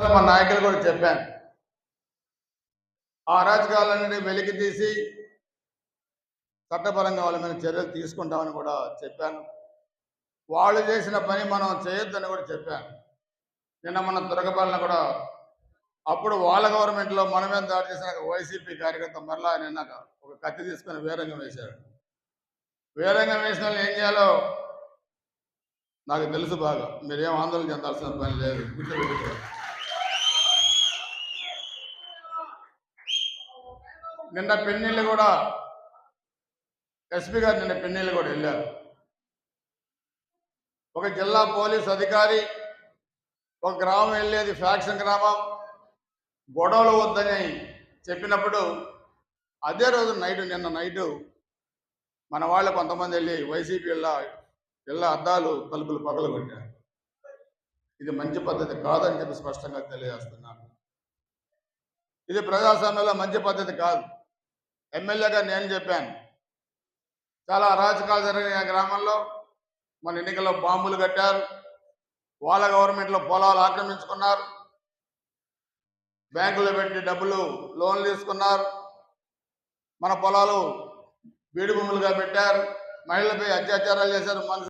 మా నాయకులు కూడా చెప్పాను. ఆ అరాచకాలన్నీ వెలికి తీసి చట్టపరంగా వాళ్ళ మీద చర్యలు తీసుకుంటామని కూడా చెప్పాను. వాళ్ళు చేసిన పని మనం చేయొద్దని కూడా చెప్పాను. నిన్న మన దుర్గపాలన కూడా అప్పుడు వాళ్ళ గవర్నమెంట్లో మన మీద దాడి చేసిన వైసీపీ కార్యకర్త మరలా నిన్న ఒక కత్తి తీసుకుని వేరంగం వేశాడు. వేరంగం వేసిన ఏం చేయాలో నాకు తెలుసు బాగా. మీరేం ఆందోళన చెందాల్సిన పని లేదు. నిన్న పెన్నీళ్ళు కూడా ఎస్పీ గారు నిన్న పెన్నీళ్ళు కూడా వెళ్ళారు. ఒక జిల్లా పోలీస్ అధికారి ఒక గ్రామం వెళ్ళేది ఫ్యాక్షన్ గ్రామం. గొడవలు వద్దని చెప్పినప్పుడు అదే రోజు నైట్ నిన్న నైటు మన వాళ్ళు కొంతమంది వెళ్ళి వైసీపీ ఇళ్ళ ఇళ్ళ అద్దాలు తలుపులు పగలు కొట్టారు ఇది మంచి పద్ధతి కాదని చెప్పి స్పష్టంగా తెలియజేస్తున్నాను. ఇది ప్రజాస్వామ్యంలో మంచి పద్ధతి కాదు. ఎమ్మెల్యేగా నేను చెప్పాను. చాలా అరాచకాలు జరిగిన ఆ గ్రామంలో. మన ఎన్నికల్లో బాంబులు కట్టారు. వాళ్ళ గవర్నమెంట్లో పొలాలు ఆక్రమించుకున్నారు. బ్యాంకులో పెట్టి డబ్బులు లోన్లు తీసుకున్నారు. మన పొలాలు బీడు భూములుగా పెట్టారు. మహిళలపై అత్యాచారాలు చేశారు.